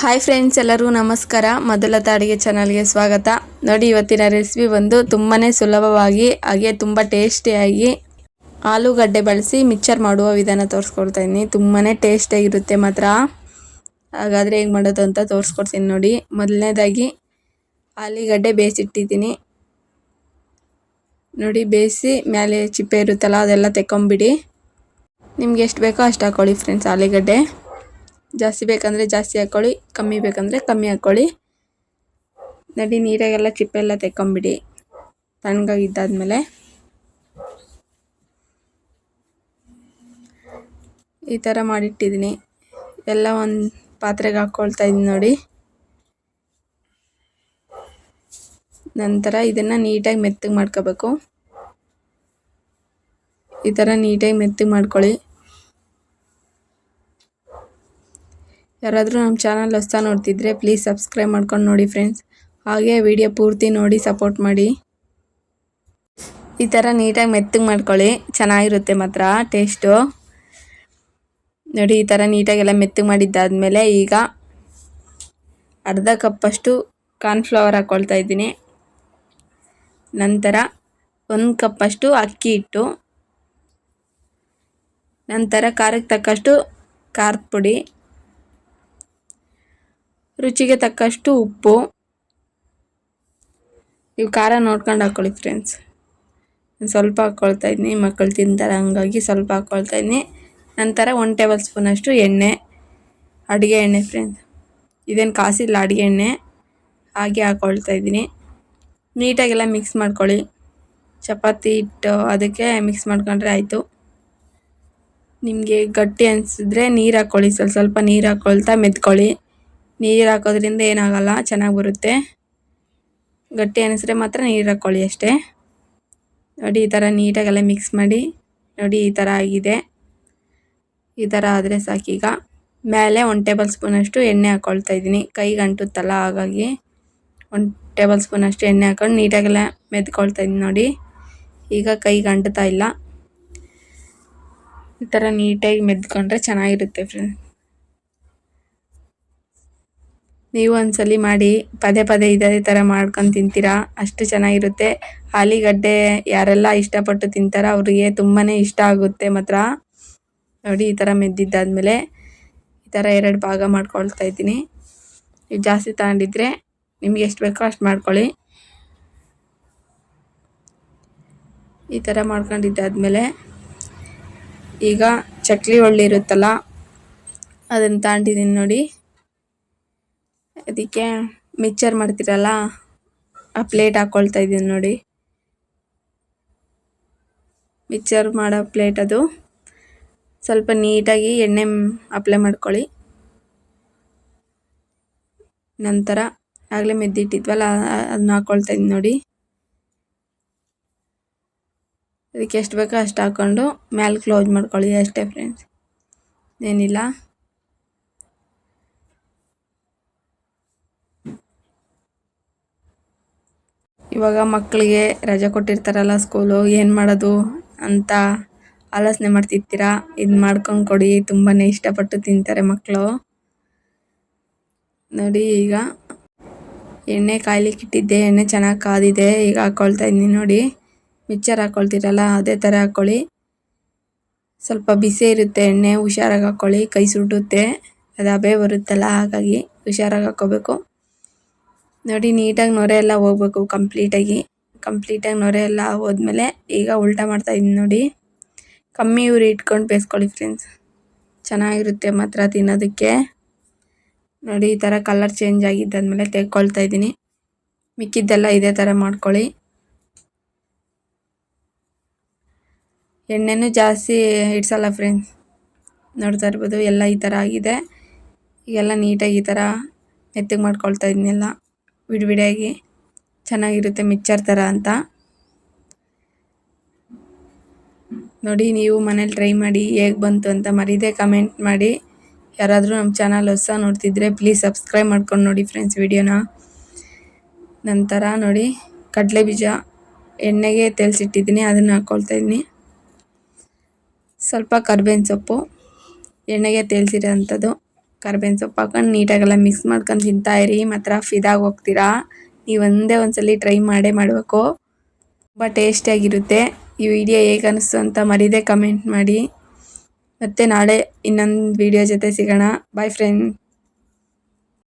Hi friends ಎಲ್ಲರೂ ನಮಸ್ಕಾರ. ಮೊದಲತ ಅಡುಗೆ ಚಾನಲ್ಗೆ ಸ್ವಾಗತ. ನೋಡಿ, ಇವತ್ತಿನ ರೆಸಿಪಿ ಬಂದು ತುಂಬಾ ಸುಲಭವಾಗಿ, ಹಾಗೆ ತುಂಬ ಟೇಸ್ಟಿಯಾಗಿ ಆಲೂಗಡ್ಡೆ ಬಳಸಿ ಮಿಕ್ಚರ್ ಮಾಡುವ ವಿಧಾನ ತೋರಿಸ್ಕೊಡ್ತಾ ಇದ್ದೀನಿ. ತುಂಬಾ ಟೇಸ್ಟಿಯಾಗಿರುತ್ತೆ ಮಾತ್ರ. ಹಾಗಾದರೆ ಹೇಗೆ ಮಾಡೋದು ಅಂತ ತೋರಿಸ್ಕೊಡ್ತೀನಿ ನೋಡಿ. ಮೊದಲನೇದಾಗಿ ಆಲೂಗಡ್ಡೆ ಬೇಯಿಸಿಟ್ಟಿದ್ದೀನಿ. ನೋಡಿ, ಬೇಯಿಸಿ ಮೇಲೆ ಚಿಪ್ಪೆ ಇರುತ್ತಲ್ಲ, ಅದೆಲ್ಲ ತೆಕ್ಕೊಂಬಿಡಿ. ನಿಮ್ಗೆ ಎಷ್ಟು ಬೇಕೋ ಅಷ್ಟು ಹಾಕ್ಕೊಳ್ಳಿ ಫ್ರೆಂಡ್ಸ್ ಆಲೂಗಡ್ಡೆ. ಜಾಸ್ತಿ ಬೇಕಂದರೆ ಜಾಸ್ತಿ ಹಾಕ್ಕೊಳ್ಳಿ ಕಮ್ಮಿ ಬೇಕಂದರೆ ಕಮ್ಮಿ ಹಾಕ್ಕೊಳ್ಳಿ ನಡಿ, ನೀರಾಗೆಲ್ಲ ಚಿಪ್ಪೆಲ್ಲ ತೆಕ್ಕೊಂಬಿಡಿ. ತಣ್ಣಗಾಗಿದ್ದಾದ್ಮೇಲೆ. ಈ ಥರ ಮಾಡಿಟ್ಟಿದ್ದೀನಿ. ಎಲ್ಲ ಒಂದು ಪಾತ್ರೆಗೆ ಹಾಕ್ಕೊಳ್ತಾ ಇದ್ದೀನಿ ನೋಡಿ. ನಂತರ ಇದನ್ನು ನೀಟಾಗಿ ಮೆತ್ತಗೆ ಮಾಡ್ಕೋಬೇಕು. ಈ ಥರ ನೀಟಾಗಿ ಮೆತ್ತಗೆ ಮಾಡ್ಕೊಳ್ಳಿ. ಯಾರಾದರೂ ನಮ್ಮ ಚಾನಲ್ ಹೊಸ್ತಾ ನೋಡ್ತಿದ್ರೆ ಪ್ಲೀಸ್ ಸಬ್ಸ್ಕ್ರೈಬ್ ಮಾಡ್ಕೊಂಡು ನೋಡಿ ಫ್ರೆಂಡ್ಸ್ ಹಾಗೆ ವಿಡಿಯೋ ಪೂರ್ತಿ ನೋಡಿ ಸಪೋರ್ಟ್ ಮಾಡಿ. ಈ ಥರ ನೀಟಾಗಿ ಮೆತ್ತಗೆ ಮಾಡ್ಕೊಳ್ಳಿ. ಚೆನ್ನಾಗಿರುತ್ತೆ ಮಾತ್ರ ಟೇಸ್ಟು ನೋಡಿ ಈ ಥರ ನೀಟಾಗೆಲ್ಲ ಮೆತ್ತಗೆ ಮಾಡಿದ್ದಾದಮೇಲೆ ಈಗ ಅರ್ಧ ಕಪ್ಪಷ್ಟು ಕಾರ್ನ್ಫ್ಲವರ್ ಹಾಕ್ಕೊಳ್ತಾ ಇದ್ದೀನಿ. ನಂತರ ಒಂದು ಕಪ್ಪಷ್ಟು ಅಕ್ಕಿ ಹಿಟ್ಟು. ನಂತರ ಖಾರಕ್ಕೆ ತಕ್ಕಷ್ಟು ಖಾರದ ಪುಡಿ. ರುಚಿಗೆ ತಕ್ಕಷ್ಟು ಉಪ್ಪು. ನೀವು ಖಾರ ನೋಡ್ಕೊಂಡು ಹಾಕ್ಕೊಳ್ಳಿ ಫ್ರೆಂಡ್ಸ್ ಸ್ವಲ್ಪ ಹಾಕ್ಕೊಳ್ತಾ ಇದ್ದೀನಿ ಮಕ್ಕಳು ತಿಂತಾರೆ ಹಂಗಾಗಿ ಸ್ವಲ್ಪ ಹಾಕ್ಕೊಳ್ತಾ ಇದ್ದೀನಿ ನಂತರ ಒನ್ ಟೇಬಲ್ ಸ್ಪೂನಷ್ಟು ಎಣ್ಣೆ, ಅಡುಗೆ ಎಣ್ಣೆ ಫ್ರೆಂಡ್ಸ್ ಇದೇನು ಕಾಸಿಲ್ಲ ಅಡುಗೆ ಎಣ್ಣೆ. ಹಾಗೆ ಹಾಕ್ಕೊಳ್ತಾ ಇದ್ದೀನಿ ನೀಟಾಗೆಲ್ಲ ಮಿಕ್ಸ್ ಮಾಡ್ಕೊಳ್ಳಿ. ಚಪಾತಿ ಹಿಟ್ಟು ಅದಕ್ಕೆ ಮಿಕ್ಸ್ ಮಾಡ್ಕೊಂಡ್ರೆ ಆಯಿತು. ನಿಮಗೆ ಗಟ್ಟಿ ಅನಿಸಿದ್ರೆ ನೀರು ಹಾಕ್ಕೊಳ್ಳಿ ಸ್ವಲ್ಪ ಸ್ವಲ್ಪ ನೀರು ಹಾಕ್ಕೊಳ್ತಾ ಮೆದ್ಕೊಳ್ಳಿ. ನೀರು ಹಾಕೋದ್ರಿಂದ ಏನಾಗಲ್ಲ, ಚೆನ್ನಾಗಿ ಬರುತ್ತೆ. ಗಟ್ಟಿ ಅನಿಸಿದ್ರೆ ಮಾತ್ರ ನೀರು ಹಾಕ್ಕೊಳ್ಳಿ ಅಷ್ಟೇ. ನೋಡಿ, ಈ ಥರ ನೀಟಾಗೆಲ್ಲ ಮಿಕ್ಸ್ ಮಾಡಿ, ನೋಡಿ, ಈ ಥರ ಆಗಿದೆ. ಈ ಥರ ಆದರೆ ಸಾಕೀಗ ಮೇಲೆ ಒಂದು ಟೇಬಲ್ ಸ್ಪೂನಷ್ಟು ಎಣ್ಣೆ ಹಾಕ್ಕೊಳ್ತಾ ಇದ್ದೀನಿ. ಕೈಗೆ ಅಂಟುತ್ತಲ್ಲ ಹಾಗಾಗಿ ಒಂದು ಟೇಬಲ್ ಸ್ಪೂನಷ್ಟು ಎಣ್ಣೆ ಹಾಕೊಂಡು ನೀಟಾಗೆಲ್ಲ ಮೆದ್ಕೊಳ್ತಾ ಇದ್ದೀನಿ ನೋಡಿ. ಈಗ ಕೈಗೆ ಅಂಟುತ್ತಾ ಇಲ್ಲ. ಈ ಥರ ನೀಟಾಗಿ ಮೆದ್ಕೊಂಡ್ರೆ ಚೆನ್ನಾಗಿರುತ್ತೆ ಫ್ರೆಂಡ್ಸ್ ನೀವು ಒಂದ್ಸಲಿ ಮಾಡಿ, ಪದೇ ಪದೇ ಇದೇ ಥರ ಮಾಡ್ಕೊಂಡು ತಿಂತೀರಾ? ಅಷ್ಟು ಚೆನ್ನಾಗಿರುತ್ತೆ. ಆಲಿಗಡ್ಡೆ ಯಾರೆಲ್ಲ ಇಷ್ಟಪಟ್ಟು ತಿಂತಾರೋ ಅವರಿಗೆ ತುಂಬಾ ಇಷ್ಟ ಆಗುತ್ತೆ ಮಾತ್ರ. ನೋಡಿ, ಈ ಥರ ಮೆದ್ದಿದ್ದಾದಮೇಲೆ ಈ ಥರ ಎರಡು ಭಾಗ ಮಾಡ್ಕೊಳ್ತಾ ಇದ್ದೀನಿ. ನೀವು ಜಾಸ್ತಿ ತಗೊಂಡಿದ್ರೆ ನಿಮ್ಗೆ ಎಷ್ಟು ಬೇಕೋ ಅಷ್ಟು ಮಾಡ್ಕೊಳ್ಳಿ. ಈ ಥರ ಮಾಡ್ಕೊಂಡಿದ್ದಾದಮೇಲೆ ಈಗ ಚಕ್ಲಿ ಒಳ್ಳಿರುತ್ತಲ್ಲ ಅದನ್ನು ತಗೊಂಡಿದ್ದೀನಿ ನೋಡಿ. ಅದಕ್ಕೆ ಮಿಕ್ಚರ್ ಮಾಡ್ತೀರಲ್ಲ? ಆ ಪ್ಲೇಟ್ ಹಾಕ್ಕೊಳ್ತಾ ಇದ್ದೀನಿ ನೋಡಿ. ಮಿಕ್ಚರ್ ಮಾಡೋ ಪ್ಲೇಟ್ ಅದು. ಸ್ವಲ್ಪ ನೀಟಾಗಿ ಎಣ್ಣೆ ಅಪ್ಲೈ ಮಾಡ್ಕೊಳ್ಳಿ. ನಂತರ ಆಗಲೇ ಮೆದ್ದಿಟ್ಟಿದ್ವಲ್ಲ, ಅದನ್ನ ಹಾಕ್ಕೊಳ್ತಾ ಇದ್ದೀನಿ ನೋಡಿ. ಅದಕ್ಕೆ ಎಷ್ಟು ಬೇಕೋ ಅಷ್ಟು ಹಾಕ್ಕೊಂಡು ಮ್ಯಾಲೆ ಕ್ಲೋಸ್ ಮಾಡ್ಕೊಳ್ಳಿ ಅಷ್ಟೇ ಫ್ರೆಂಡ್ಸ್ ಏನಿಲ್ಲ. ಇವಾಗ ಮಕ್ಕಳಿಗೆ ರಜೆ ಕೊಟ್ಟಿರ್ತಾರಲ್ಲ ಸ್ಕೂಲು ಏನು ಮಾಡೋದು ಅಂತ ಆಲೋಚನೆ ಮಾಡ್ತಿರ್ತೀರಾ? ಇದು ಮಾಡ್ಕೊಂಡು ಕೊಡಿ ತುಂಬಾ ಇಷ್ಟಪಟ್ಟು ತಿಂತಾರೆ ಮಕ್ಕಳು ನೋಡಿ ಈಗ ಎಣ್ಣೆ ಕಾಯ್ಲಿಕ್ಕೆ ಇಟ್ಟಿದ್ದೆ, ಎಣ್ಣೆ ಚೆನ್ನಾಗಿ ಕಾದಿದೆ, ಈಗ ಹಾಕ್ಕೊಳ್ತಾ ಇದ್ದೀನಿ ನೋಡಿ. ಮಿಕ್ಚರ್ ಹಾಕ್ಕೊಳ್ತೀರಲ್ಲ ಅದೇ ಥರ ಹಾಕ್ಕೊಳ್ಳಿ ಸ್ವಲ್ಪ ಬಿಸಿ ಇರುತ್ತೆ ಎಣ್ಣೆ, ಹುಷಾರಾಗಿ ಹಾಕ್ಕೊಳ್ಳಿ ಕೈ ಸುಡುತ್ತೆ ಅದು ಹಬೆ ಬರುತ್ತಲ್ಲ, ಹಾಗಾಗಿ ಹುಷಾರಾಗಿ ಹಾಕ್ಕೋಬೇಕು. ನೋಡಿ, ನೀಟಾಗಿ ನೊರೆ ಎಲ್ಲ ಹೋಗ್ಬೇಕು ಕಂಪ್ಲೀಟಾಗಿ. ಕಂಪ್ಲೀಟಾಗಿ ನೊರೆ ಎಲ್ಲ ಹೋದ್ಮೇಲೆ ಈಗ ಉಲ್ಟಾ ಮಾಡ್ತಾಯಿದ್ದೀನಿ ನೋಡಿ. ಕಮ್ಮಿ ಉರಿ ಇಟ್ಕೊಂಡು ಬೇಯಿಸ್ಕೊಳ್ಳಿ ಫ್ರೆಂಡ್ಸ್ ಚೆನ್ನಾಗಿರುತ್ತೆ ಮಾತ್ರ ತಿನ್ನೋದಕ್ಕೆ. ನೋಡಿ, ಈ ಥರ ಕಲರ್ ಚೇಂಜ್ ಆಗಿದ್ದಾದ್ಮೇಲೆ ತೆಕ್ಕೊಳ್ತಾ ಇದ್ದೀನಿ. ಮಿಕ್ಕಿದ್ದೆಲ್ಲ ಇದೇ ಥರ ಮಾಡ್ಕೊಳ್ಳಿ. ಎಣ್ಣೆನೂ ಜಾಸ್ತಿ ಇಡ್ಸಲ್ಲ ಫ್ರೆಂಡ್ಸ್ ನೋಡ್ತಾ ಇರ್ಬೋದು, ಎಲ್ಲ ಈ ಥರ ಆಗಿದೆ. ಈಗೆಲ್ಲ ನೀಟಾಗಿ ಈ ಥರ ಮೆತ್ತಗೆ ಮಾಡ್ಕೊಳ್ತಾ ಇದ್ದೀನೆಲ್ಲ. ವಿಡಿವಿಡಿಯಾಗಿ ಚೆನ್ನಾಗಿರುತ್ತೆ ಮಿಕ್ಚರ್ ಥರ ಅಂತ. ನೋಡಿ, ನೀವು ಮನೇಲಿ ಟ್ರೈ ಮಾಡಿ, ಹೇಗೆ ಬಂತು ಅಂತ ಮರೀದೆ ಕಮೆಂಟ್ ಮಾಡಿ. ಯಾರಾದರೂ ನಮ್ಮ ಚಾನಲ್ ಹೊಸ ನೋಡ್ತಿದ್ರೆ ಪ್ಲೀಸ್ ಸಬ್ಸ್ಕ್ರೈಬ್ ಮಾಡ್ಕೊಂಡು ನೋಡಿ ಫ್ರೆಂಡ್ಸ್ ವಿಡಿಯೋನ. ನಂತರ ನೋಡಿ, ಕಡಲೆ ಬೀಜ ಎಣ್ಣೆಗೆ ತೆಲ್ಸಿಟ್ಟಿದ್ದೀನಿ, ಅದನ್ನು ಹಾಕ್ಕೊಳ್ತಾ ಇದ್ದೀನಿ. ಸ್ವಲ್ಪ ಕರ್ಬೇವಿನ ಸೊಪ್ಪು ಎಣ್ಣೆಗೆ ತೇಲ್ಸಿರೋ ಅಂಥದ್ದು ಕರ್ಬೇವಿನ ಸೊಪ್ಪು ಹಾಕೊಂಡು ನೀಟಾಗೆಲ್ಲ ಮಿಕ್ಸ್ ಮಾಡ್ಕೊಂಡು ತಿಂತಾ ಇರಿ. ಮಾತ್ರ ಫಿದಾಗಿ ಹೋಗ್ತೀರಾ? ನೀವು ಒಂದೇ ಒಂದ್ಸಲಿ ಟ್ರೈ ಮಾಡೇ ಮಾಡಬೇಕು. ತುಂಬ ಟೇಸ್ಟಿಯಾಗಿರುತ್ತೆ ಈ ವಿಡಿಯೋ ಹೇಗೆ ಅನಿಸ್ತು ಅಂತ ಮರೀದೆ ಕಮೆಂಟ್ ಮಾಡಿ. ಮತ್ತೆ ನಾಳೆ ಇನ್ನೊಂದು ವಿಡಿಯೋ ಜೊತೆ ಸಿಗೋಣ. Boy friend